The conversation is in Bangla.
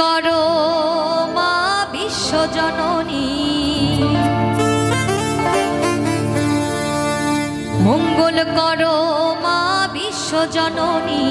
করো মা বিশ্বজননী মঙ্গল করো মা বিশ্বজননী